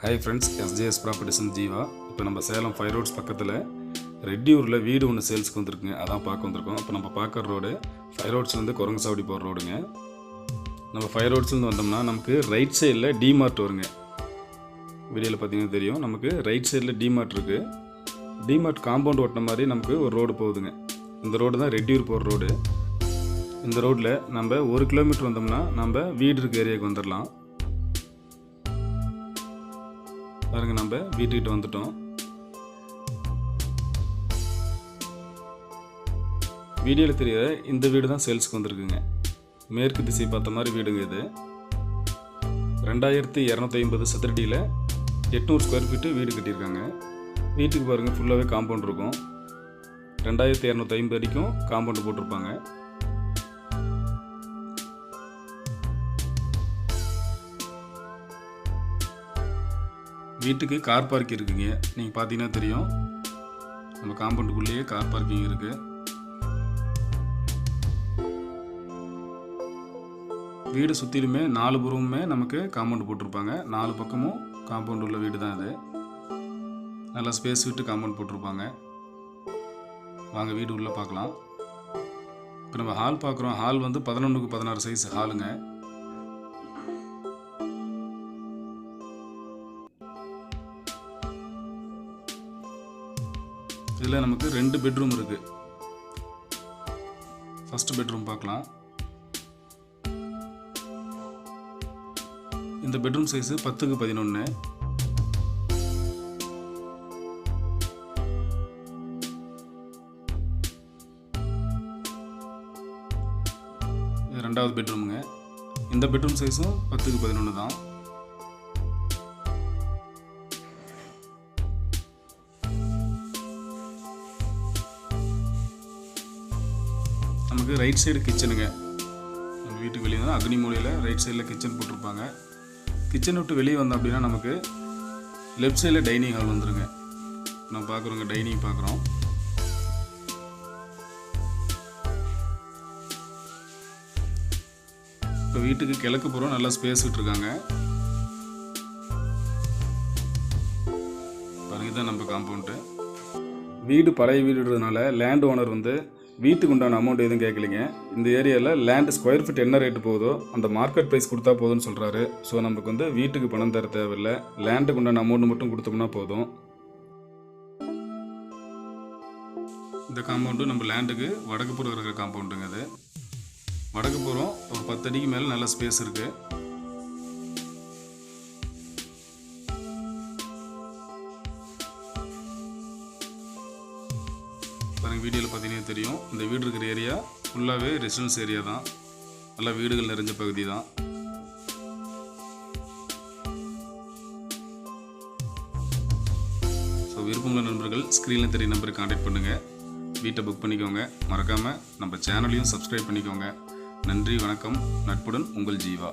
Hi friends SJS ப்ராப்பர்ட்டிஸ்னு ஜீவா இப்போ நம்ம சேலம் ஃபைவ் ரோட்ஸ் பக்கத்தில் ரெட்டியூரில் வீடு ஒன்று சேல்ஸ்க்கு வந்திருக்குங்க. அதான் பார்க்க வந்திருக்கோம். இப்போ நம்ம பார்க்குற ரோடு ஃபைவ் ரோட்ஸ்லேருந்து குரங்குசாவடி போகிற ரோடுங்க. நம்ம ஃபைவ் ரோட்ஸ்லேருந்து வந்தோம்னா நமக்கு ரைட் சைடில் டிமார்ட் வருங்க. வீடியோவில் பார்த்தீங்கன்னா தெரியும். நமக்கு ரைட் சைடில் டிமார்ட் இருக்குது டிமார்ட் காம்பவுண்ட் ஓட்டின மாதிரி நமக்கு ஒரு ரோடு போகுதுங்க. இந்த ரோடு தான் ரெட்டியூர் போகிற ரோடு. இந்த ரோட்டில் நம்ம ஒரு கிலோமீட்டர் வந்தோம்னா நம்ம வீடு இருக்க ஏரியாவுக்கு வந்துடலாம் பாருங்கள் நம்ம வீட்டுக்கிட்ட வந்துட்டோம். வீடியோவில் தெரியாத இந்த வீடு தான் சேல்ஸுக்கு வந்திருக்குங்க. மேற்கு திசை பார்த்த மாதிரி வீடுங்க இது. ரெண்டாயிரத்தி இரநூத்தி ஐம்பது சதுரடியில் எட்நூறு ஸ்கொயர் ஃபீட்டு வீடு கட்டியிருக்காங்க. வீட்டுக்கு பாருங்கள் ஃபுல்லாகவே காம்பவுண்ட் இருக்கும். ரெண்டாயிரத்தி இரநூத்தி ஐம்பது வரைக்கும் காம்பவுண்ட் போட்டிருப்பாங்க. வீட்டுக்கு கார் பார்க்கிங் இருக்குங்க. நீங்கள் பார்த்தீங்கன்னா தெரியும். நம்ம காம்பவுண்டுக்குள்ளேயே கார் பார்க்கிங் இருக்கு. வீடு சுற்றிலுமே நாலு புறமுமே நமக்கு காம்பவுண்ட் போட்டிருப்பாங்க. நாலு பக்கமும் காம்பவுண்ட் உள்ள வீடு தான் இது நல்லா ஸ்பேஸ் விட்டு காம்பவுண்ட் போட்டிருப்பாங்க. வாங்க வீடு உள்ளே பார்க்கலாம். இப்போ நம்ம ஹால் பார்க்குறோம். ஹால் வந்து பதினொன்றுக்கு பதினாறு சைஸ் ஹாலுங்க இதில் நமக்கு ரெண்டு பெட்ரூம் இருக்கு. ஃபஸ்ட் பெட்ரூம் பார்க்கலாம். இந்த பெட்ரூம் சைஸு பத்துக்கு பதினொன்று ரெண்டாவது பெட்ரூமுங்க இந்த பெட்ரூம் சைஸும் பத்துக்கு பதினொன்று தான். நமக்கு ரைட் சைடு கிச்சனுங்க நம்ம வீட்டுக்கு வெளியே வந்தால் அக்னி மூலையில் ரைட் சைடில் கிச்சன் போட்டிருப்பாங்க. கிச்சன் விட்டு வெளியே வந்தோம் அப்படின்னா நமக்கு லெஃப்ட் சைடில் டைனிங் ஹால் வந்துடுங்க நம்ம பார்க்குறோங்க டைனிங் பார்க்குறோம். இப்போ வீட்டுக்கு கிழக்கு புறம். நல்லா ஸ்பேஸ் விட்டுருக்காங்க. பாருங்க தான் நம்ம காம்பவுண்டு வீடு பழைய வீடுன்றதுனால லேண்ட் ஓனர் வந்து வீட்டுக்கு உண்டான அமௌண்ட் எதுவும் கேட்கலிங்க. இந்த ஏரியாவில் லேண்டு ஸ்கொயர் ஃபீட் என்ன ரேட்டு போகுதோ அந்த மார்க்கெட் ப்ரைஸ் கொடுத்தா போதும்னு சொல்கிறாரு ஸோ நமக்கு வந்து வீட்டுக்கு பணம் தர தேவையில்லை. லேண்டுக்கு உண்டான அமௌண்ட் மட்டும் கொடுத்தோம்னா போதும். இந்த காம்பவுண்டு நம்ம லேண்டுக்கு வடக்கு புறம் இருக்கிற காம்பவுண்டுங்க அது. வடக்கு புறம் ஒரு பத்து அடிக்கு மேலே நல்ல ஸ்பேஸ் இருக்குது பாருங்கள் வீடியோவில் பார்த்தீங்கன்னா தெரியும். இந்த வீடு இருக்கிற ஏரியா ஃபுல்லாகவே ரெசிடென்ஸ் ஏரியா தான். நல்லா வீடுகள் நிறைஞ்ச பகுதி தான். ஸோ விருப்பமுள்ள நண்பர்கள் ஸ்க்ரீனில் தெரிய நம்பருக்கு காண்டாக்ட் பண்ணுங்கள் வீட்டை புக் பண்ணிக்கோங்க. மறக்காமல் நம்ம சேனலையும் சப்ஸ்கிரைப் பண்ணிக்கோங்க. நன்றி வணக்கம். நட்புடன் உங்கள் ஜீவா.